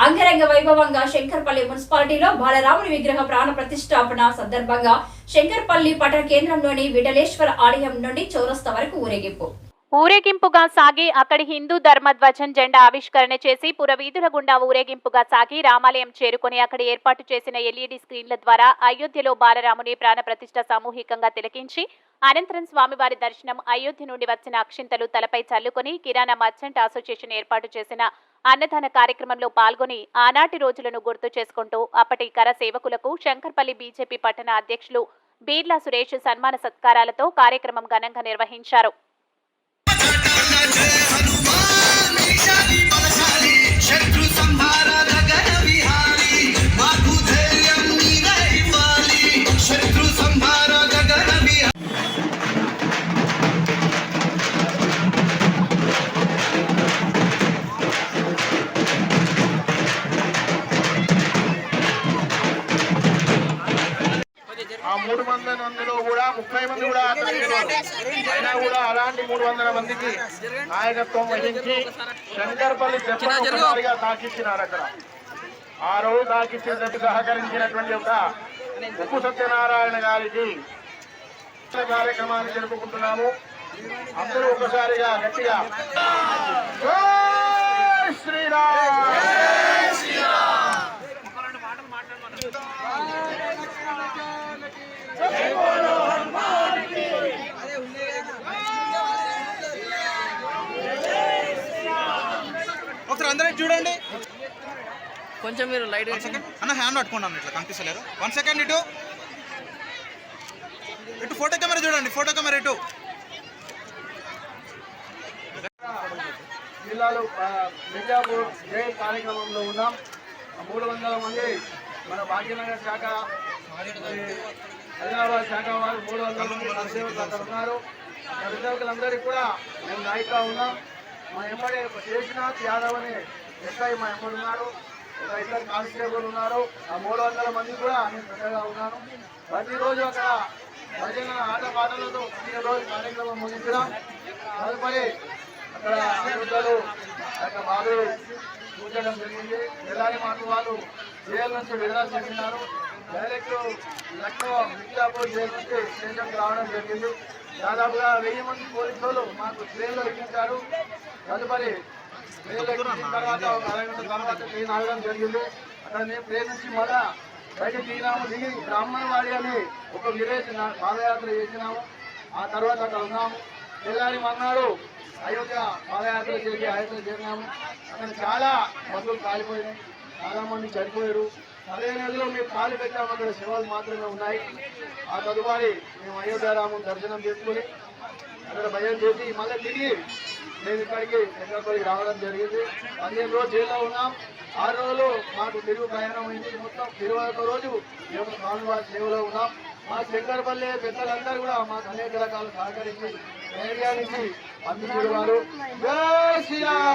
అంగరంగ వైభవంగా శంకర్పల్లి మున్సిపాలిటీలో బాలరాముని విగ్రహ ప్రాణ ప్రతిష్టాపన సందర్భంగా శంకర్పల్లి పట్టణ కేంద్రంలోని విఠలేశ్వర ఆలయం నుండి చౌరస్తా వరకు ఊరేగింపు. ఊరేగింపుగా సాగి అక్కడి హిందూ ధర్మధ్వజం జెండా ఆవిష్కరణ చేసి పురవీధుల గుండా ఊరేగింపుగా సాగి రామాలయం చేరుకుని అక్కడ ఏర్పాటు చేసిన ఎల్ఈడి స్క్రీన్ల ద్వారా అయోధ్యలో బాలరాముని ప్రాణ ప్రతిష్ఠ సామూహికంగా తిలకించి అనంతరం స్వామివారి దర్శనం అయోధ్య నుండి వచ్చిన అక్షింతలు తలపై చల్లుకొని కిరాణా మర్చెంట్ అసోసియేషన్ ఏర్పాటు చేసిన అన్నదాన కార్యక్రమంలో పాల్గొని ఆనాటి రోజులను గుర్తు చేసుకుంటూ అప్పటి కర సేవకులకు శంకర్పల్లి బీజేపీ పట్టణ అధ్యక్షులు బీర్లా సురేష్ సన్మాన సత్కారాలతో కార్యక్రమం ఘనంగా నిర్వహించారు. మూడు వందల మందిలో కూడా ముప్పై మంది కూడా అతనికి అయినా కూడా అలాంటి మూడు వందల మందికి నాయకత్వం వహించి శంకర్పల్లి చెప్పగా తాకిచ్చినారు అక్కడ. ఆ రోజు తాకిచ్చినందుకు సహకరించినటువంటి ఒక ఉప్పు సత్యనారాయణ గారికి కార్యక్రమాన్ని జరుపుకుంటున్నాము. అందరూ ఒకసారిగా గట్టిగా శ్రీరామ్! అందరూ చూడండి. కొంచెం మీరు లైట్ సెకండ్ అన్న హ్యాండ్ పట్టుకోండి అన్న ఇట్లా కనిపిస్తలేరు వన్ సెకండ్ ఇటు. ఇటు ఫోటో కెమెరా చూడండి ఫోటో కెమెరా ఇటు. జిల్లాలో మిర్జాపూర్ జై కార్యక్రమంలో ఉన్నాం. ఆ మూడు వందల మంది మన భాగ్యనగర్ శాఖ హైదరాబాద్ శాఖ వారు మూడు వందల మంది ఉన్నారు. ఆ పరిసేవకులందరికీ కూడా మేము నాయకుగా ఉన్నాం. మా ఎమ్మెల్యే శేషనాథ్ యాదవ్ అనే ఎస్ఐ మా ఎమ్మెల్యే ఉన్నారు. ఒక ఇద్దరు కానిస్టేబుల్ ఉన్నారు. ఆ మూడు వందల మంది కూడా నేను పెద్దగా ఉన్నాను. ప్రతిరోజు అక్కడ భజన ఆట పాటలతో రోజు కార్యక్రమం ముగించడం తదుపరి అక్కడ అభివృద్ధులు యొక్క బాధలు చూడడం జరిగింది. ఎలాంటి మాకు వాళ్ళు. జైలు నుంచి విడుదల చేసినారు. డైరెక్ట్ లక్నో మిర్జాపూర్ నుంచి స్టేషన్కి రావడం జరిగింది. దాదాపుగా వెయ్యి మంది పోలీసులు మాకు ట్రైన్లో ఎక్కించారు తదుపరి ట్రైన్లో ఎక్కించిన తర్వాత ఒక అరగంట తర్వాత ట్రైన్ ఆగడం జరిగింది. అక్కడ మేము ట్రైన్ నుంచి మళ్ళా బయట దిగినాము దిగి బ్రాహ్మణవాడి అని ఒక విలేజ్ పాదయాత్ర చేసినాము. ఆ తర్వాత అక్కడ ఉన్నాము. తెల్లారి మన్నాడు అయోధ్య పాదయాత్ర చేసి అయోధ్య చేరినాము. అక్కడ చాలా బస్సులు కాలిపోయినాయి. చాలా మంది చనిపోయారు. అదే నదిలో మేము కాలు పెట్టాము అక్కడ శివాలు మాత్రమే ఉన్నాయి. ఆ తదుపరి మేము అయోధ్యారామం దర్శనం చేసుకుని అక్కడ భయం చేసి మళ్ళీ తిరిగి మేము ఇక్కడికి శంకర్పల్లికి రావడం జరిగింది. పదిహేను రోజులు జైల్లో ఉన్నాం. ఆరు రోజులు మాకు తిరుగు ప్రయాణం అయింది. మొత్తం ఇరవై ఒక్క రోజు మేము స్వామివారి సేవలో ఉన్నాం. మా శంకరపల్లి పెద్దలందరూ కూడా మాకు అనేక రకాలు సహకరించి ధైర్యానికి అందించేవారు